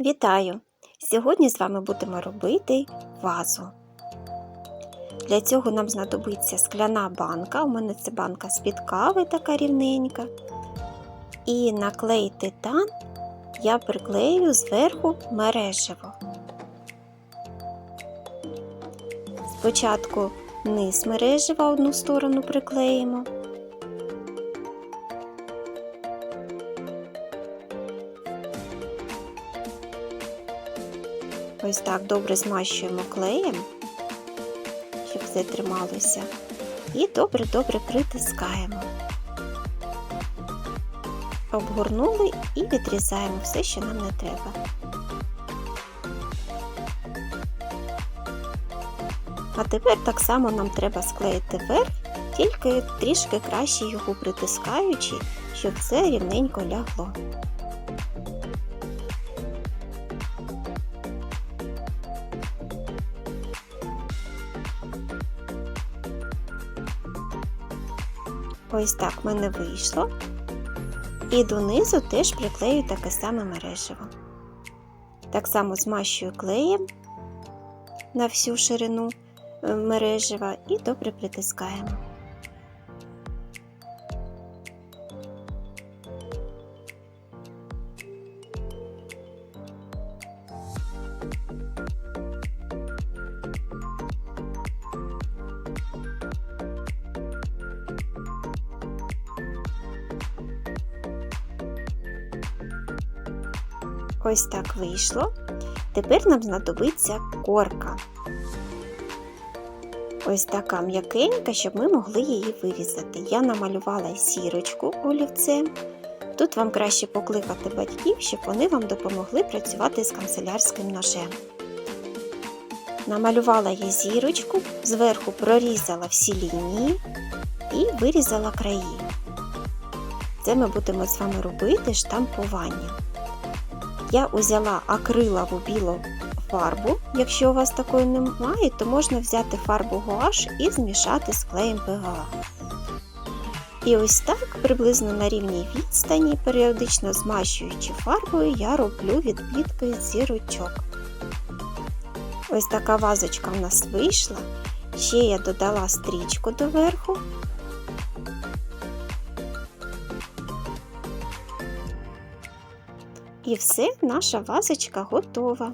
Вітаю! Сьогодні з вами будемо робити вазу. Для цього нам знадобиться скляна банка. У мене це банка з-під кави така рівненька. І на клей титан я приклею зверху мережево. Спочатку низ мережева одну сторону приклеїмо. Ось так добре змащуємо клеєм, щоб все трималося. І добре-добре притискаємо. Обгорнули і відрізаємо все, що нам не треба. А тепер так само нам треба склеїти верх, тільки трішки краще його притискаючи, щоб все рівненько лягло. Ось так в мене вийшло. І донизу теж приклею таке саме мережево. Так само змащую клеєм на всю ширину е, мережева і добре притискаємо. Ось так вийшло. Тепер нам знадобиться корка. Ось така м'якенька, щоб ми могли її вирізати. Я намалювала сірочку олівцем. Тут вам краще покликати батьків, щоб вони вам допомогли працювати з канцелярським ножем. Намалювала я зірочку, зверху прорізала всі лінії і вирізала краї. Це ми будемо з вами робити штампування. Я узяла акрилову білу фарбу. Якщо у вас такої немає, то можна взяти фарбу гуаш і змішати з клеєм ПГА. І ось так, приблизно на рівній відстані, періодично змащуючи фарбою, я роблю відбітки зірочок. Ось така вазочка в нас вийшла. Ще я додала стрічку доверху. І все, наша вазочка готова.